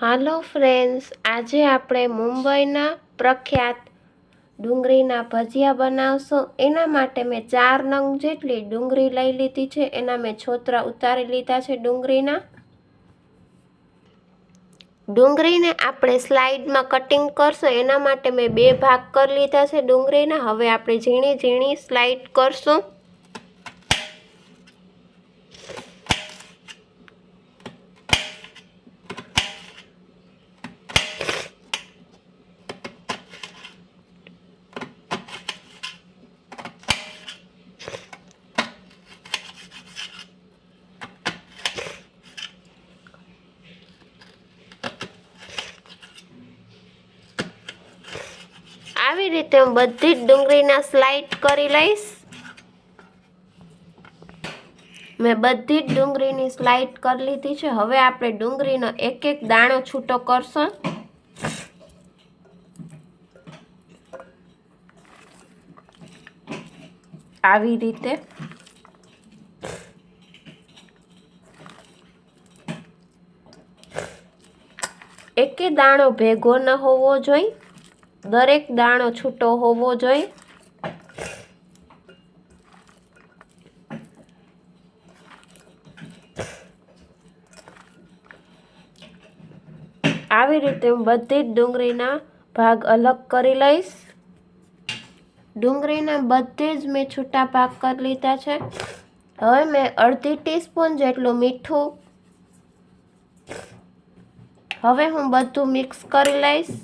હાલો friends, આજે આપણે મુંબઈના પ્રખ્યાત ડુંગળીના ભજીયા બનાવશું. એના માટે મેં ચાર નંગ જેટલી ડુંગળી લઈ લીધી છે. એના મેં છોતરા ઉતારી લીધા છે ડુંગળીના. ડુંગળીને આપણે સ્લાઇડમાં કટિંગ કરશું. એના માટે મેં બે ભાગ કરી લીધા છે ડુંગળીના. હવે આપણે ઝીણી ઝીણી સ્લાઇડ કરશું. આવી રીતે હું બધી જ ડુંગળીના સ્લાઇડ કરી લઈશ. મેં બધી જ ડુંગળીની સ્લાઇડ કરી લીધી છે. હવે આપણે ડુંગળીનો એક એક દાણો છૂટો કરશું. આવી રીતે. એકે દાણો ભેગો ન હોવો જોઈએ. દરેક દાણો છૂટો હોવો જોઈએ. આવી રીતે હું બધી જ ડુંગળીના ભાગ અલગ કરી લઈશ. ડુંગળીના બધે જ મેં છૂટા ભાગ કરી લીધા છે. હવે મેં અડધી ટીસ્પૂન જેટલું મીઠું. હવે હું બધું મિક્સ કરી લઈશ.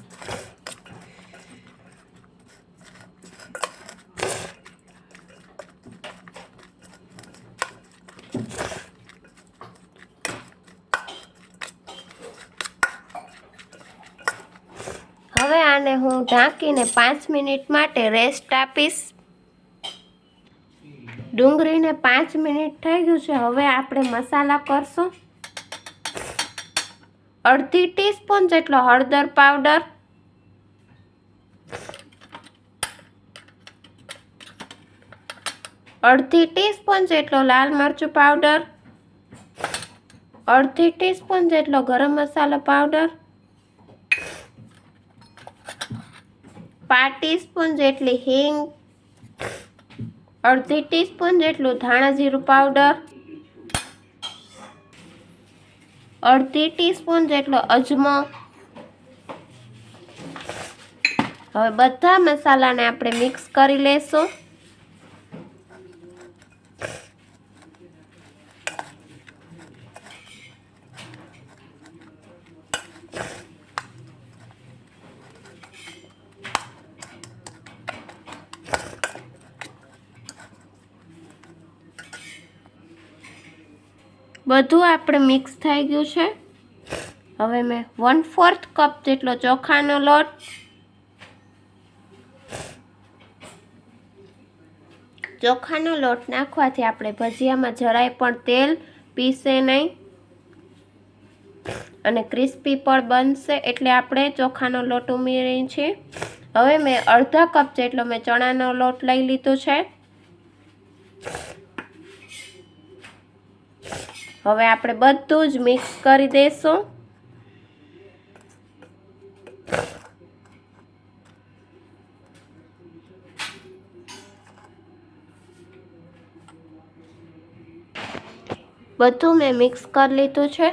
હવે હું ઢાંકીને પાંચ મિનિટ માટે રેસ્ટ આપીશ. ડુંગળીને પાંચ મિનિટ થઈ ગયું છે. હવે આપણે મસાલા કરશું. અડધી ટીસ્પૂન જેટલો હળદર પાવડર. અડધી ટીસ્પૂન જેટલો લાલ મરચું પાવડર. અડધી ટીસ્પૂન જેટલો ગરમ મસાલો પાવડર. પાંચ ટીસ્પૂન જેટલી હિંગ, અડધી ટીસ્પૂન જેટલું ધાણા જીરું પાવડર, અડધી ટીસ્પૂન જેટલો અજમો. હવે બધા મસાલાને આપણે મિક્સ કરી લેશું. બધું આપણે મિક્સ થઈ ગયું છે. હવે મેં વન ફોર્થ કપ જેટલો ચોખાનો લોટ ચોખાનો લોટ નાખવાથી આપણે ભજીયામાં જરાય પણ તેલ પીસે નહીં. અને ક્રિસ્પી પણ બનશે એટલે આપણે ચોખાનો લોટ ઉમેરીએ છીએ. હવે મેં અડધા કપ જેટલો મેં ચણાનો લોટ લઈ લીધો છે. હવે આપણે બધું જ મિક્સ કરી દઈશું બધું મેં મિક્સ કરી લીધું છે.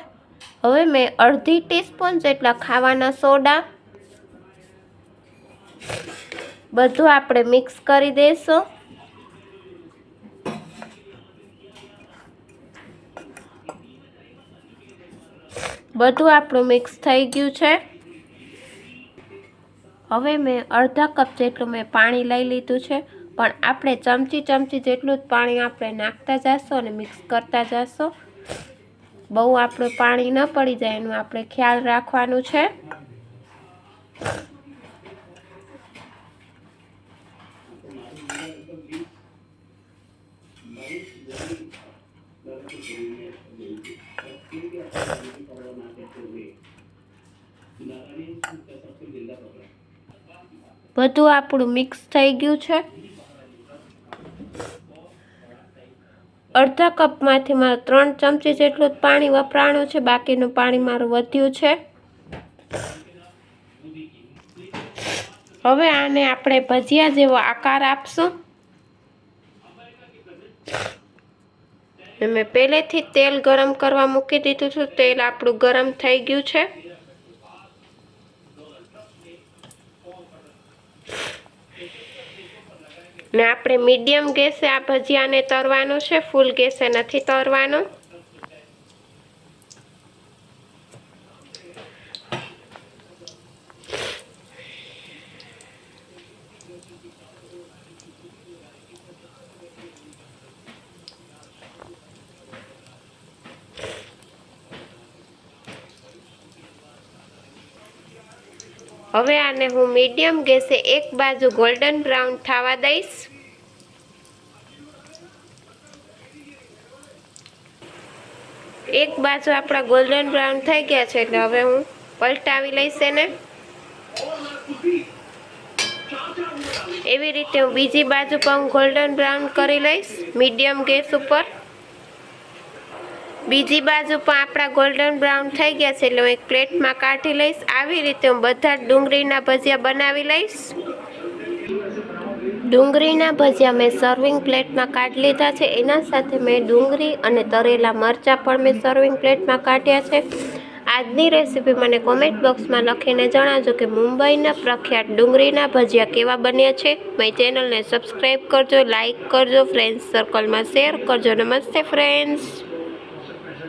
હવે મેં અડધી ટીસ્પૂન જેટલા ખાવાના સોડા બધું આપણે મિક્સ કરી દઈશું બધું આપણું મિક્સ થઈ ગયું છે. હવે મેં અડધા કપ જેટલું મેં પાણી લઈ લીધું છે. પણ આપણે ચમચી ચમચી જેટલું જ પાણી આપણે નાખતા જઈશું અને મિક્સ કરતા જઈશું બહુ આપણું પાણી ન પડી જાય એનું આપણે ખ્યાલ રાખવાનું છે. બધું આપણું મિક્સ થઈ ગયું છે. અડધા કપમાંથી મારે ત્રણ ચમચી જેટલું પાણી વપરાણું છે. બાકીનું પાણી મારું વધ્યું છે. હવે આને આપણે ભજીયા જેવો આકાર આપશું. મેં પહેલેથી તેલ ગરમ કરવા મૂકી દીધું હતું તેલ આપણું ગરમ થઈ ગયું છે. ને આપણે મીડિયમ ગેસે આ ભજીયાને તરવાનું છે. ફૂલ ગેસે નથી તરવાનું. હવે આને હું મીડિયમ ગેસે એક બાજુ ગોલ્ડન બ્રાઉન થવા દઈશ. એક બાજુ આપણા ગોલ્ડન બ્રાઉન થઈ ગયા છે એટલે હવે હું પલટાવી લઈશ એને. એવી રીતે હું બીજી બાજુ પણ ગોલ્ડન બ્રાઉન કરી લઈશ, મીડિયમ ગેસ ઉપર. બીજી બાજુ પણ આપણા ગોલ્ડન બ્રાઉન થઈ ગયા છે એટલે હું એક પ્લેટમાં કાઢી લઈશ. આવી રીતે હું બધા ડુંગળીના ભજીયા બનાવી લઈશ. ડુંગળીના ભજીયા મેં સર્વિંગ પ્લેટમાં કાઢી લીધા છે. એના સાથે મેં ડુંગળી અને તરેલા મરચાં પણ મેં સર્વિંગ પ્લેટમાં કાઢ્યા છે. આજની રેસીપી મને કોમેન્ટ બોક્સમાં લખીને જણાવજો કે મુંબઈના પ્રખ્યાત ડુંગળીના ભજીયા કેવા બન્યા છે. મારી ચેનલને સબસ્ક્રાઈબ કરજો લાઈક કરજો ફ્રેન્ડ્સ સર્કલમાં શેર કરજો. નમસ્તે ફ્રેન્ડ્સ